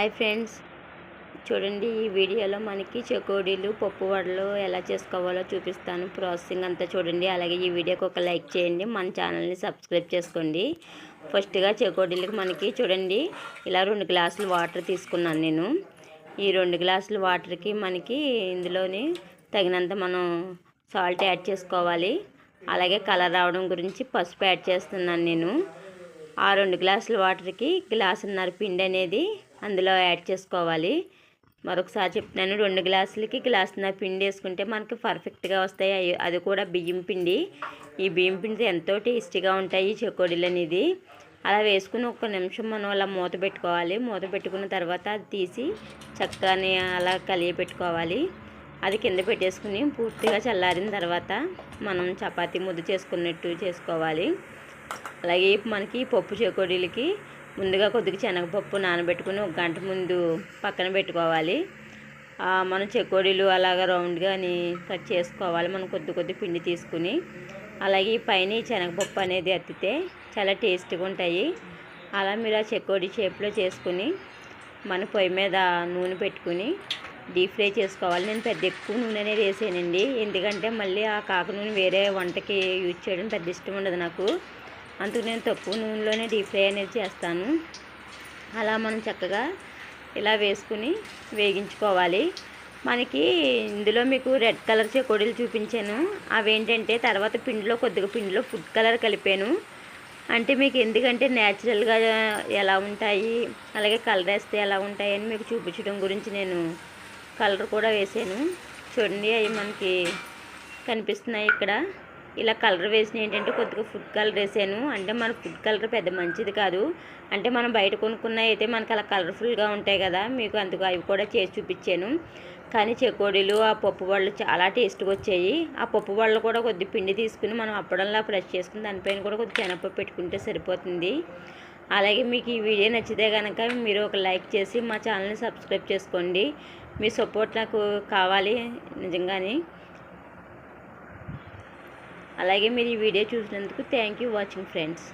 Hi friends. చూడండి ఈ వీడియోలో మనకి చెకోడీలు పప్పు వడలు ఎలా చేసుకోవాలో చూపిస్తాను. ప్రాసెసింగ్ అంతా చూడండి. అలాగే ఈ వీడియోకి ఒక లైక్ చేయండి. మన ఛానల్ని సబ్స్క్రైబ్ చేసుకోండి. ఫస్ట్గా చెకోడీలకి మనకి చూడండి. ఇలా రెండు గ్లాసులు వాటర్ తీసుకున్నాను నేను. ఈ రెండు గ్లాసుల వాటర్కి మనకి ఇందులోని తగినంత మనం సాల్ట్ యాడ్ చేసుకోవాలి. అలాగే కలర్ రావడం గురించి పసుపు యాడ్ చేస్తున్నాను నేను. ఆ రెండు గ్లాసుల వాటర్కి గ్లాసున్నర పిండి అనేది అందులో యాడ్ చేసుకోవాలి. మరొకసారి చెప్తున్నాను రెండు గ్లాసులకి గ్లాసున్నర పిండి వేసుకుంటే మనకి పర్ఫెక్ట్గా వస్తాయి. అవి- అది కూడా బియ్యం పిండి. ఈ బియ్యం పిండి ఎంతో టేస్టీగా ఉంటాయి చెకోడీలు అనేది అలా వేసుకుని ఒక నిమిషం మనం అలా మూత పెట్టుకోవాలి. మూత పెట్టుకున్న తర్వాత అది తీసి చక్కని అలా కలిగి పెట్టుకోవాలి. అది కింద పెట్టేసుకుని పూర్తిగా చల్లారిన తర్వాత మనం చపాతీ ముద్ద చేసుకున్నట్టు చేసుకోవాలి. అలాగే మనకి పప్పు చెకోడీలకి ముందుగా కొద్దిగా శనగపప్పు నానబెట్టుకుని ఒక గంట ముందు పక్కన పెట్టుకోవాలి. మనం చెకోడీలు అలాగ రౌండ్గాని కట్ చేసుకోవాలి. మనం కొద్ది కొద్ది పిండి తీసుకుని అలాగే ఈ పైన శనగపప్పు అనేది ఎత్తితే చాలా టేస్టీగా ఉంటాయి. అలా మీరు ఆ చెకోడీ షేప్లో చేసుకుని మన పొయ్యి మీద నూనె పెట్టుకుని డీప్ ఫ్రై చేసుకోవాలి. నేను పెద్ద ఎక్కువ నూనె అనేది వేసానండి ఎందుకంటే మళ్ళీ ఆ కాక నూనె వేరే వంటకి యూజ్ చేయడం పెద్ద ఇష్టం ఉండదు నాకు. అందుకు నేను తక్కువ నూనెలోనే డీప్ ఫ్రై అనేది చేస్తాను. అలా మనం చక్కగా ఇలా వేసుకుని వేగించుకోవాలి. మనకి ఇందులో మీకు రెడ్ కలర్ చెకోడీలు చూపించాను. అవేంటంటే తర్వాత పిండిలో కొద్దిగా పిండిలో ఫుడ్ కలర్ కలిపాను. అంటే మీకు ఎందుకంటే న్యాచురల్గా ఎలా ఉంటాయి అలాగే కలర్ వేస్తే ఎలా ఉంటాయి అని మీకు చూపించడం గురించి నేను కలర్ కూడా వేసాను. చూడండి అవి మనకి కనిపిస్తున్నాయి ఇక్కడ. ఇలా కలర్ వేసిన ఏంటంటే కొద్దిగా ఫుడ్ కలర్ వేసాను. అంటే మన ఫుడ్ కలర్ పెద్ద మంచిది కాదు. అంటే మనం బయట కొనుక్కున్న అయితే మనకి అలా కలర్ఫుల్గా ఉంటాయి కదా. మీకు అందుకు అవి కూడా చేసి చూపించాను. కానీ చెకోడీలు ఆ పప్పు వాళ్ళు చాలా టేస్ట్గా వచ్చాయి. ఆ పప్పు వాళ్ళు కూడా కొద్ది పిండి తీసుకుని మనం అప్పడంలా ఫ్రెష్ చేసుకుని దానిపైన కూడా కొద్ది శనగపప్పు పెట్టుకుంటే సరిపోతుంది. అలాగే మీకు ఈ వీడియో నచ్చితే కనుక మీరు ఒక లైక్ చేసి మా ఛానల్ని సబ్స్క్రైబ్ చేసుకోండి. మీ సపోర్ట్ నాకు కావాలి నిజంగానే. అలాగే మీరు ఈ వీడియో చూసినందుకు థ్యాంక్ యూ వాచింగ్ ఫ్రెండ్స్.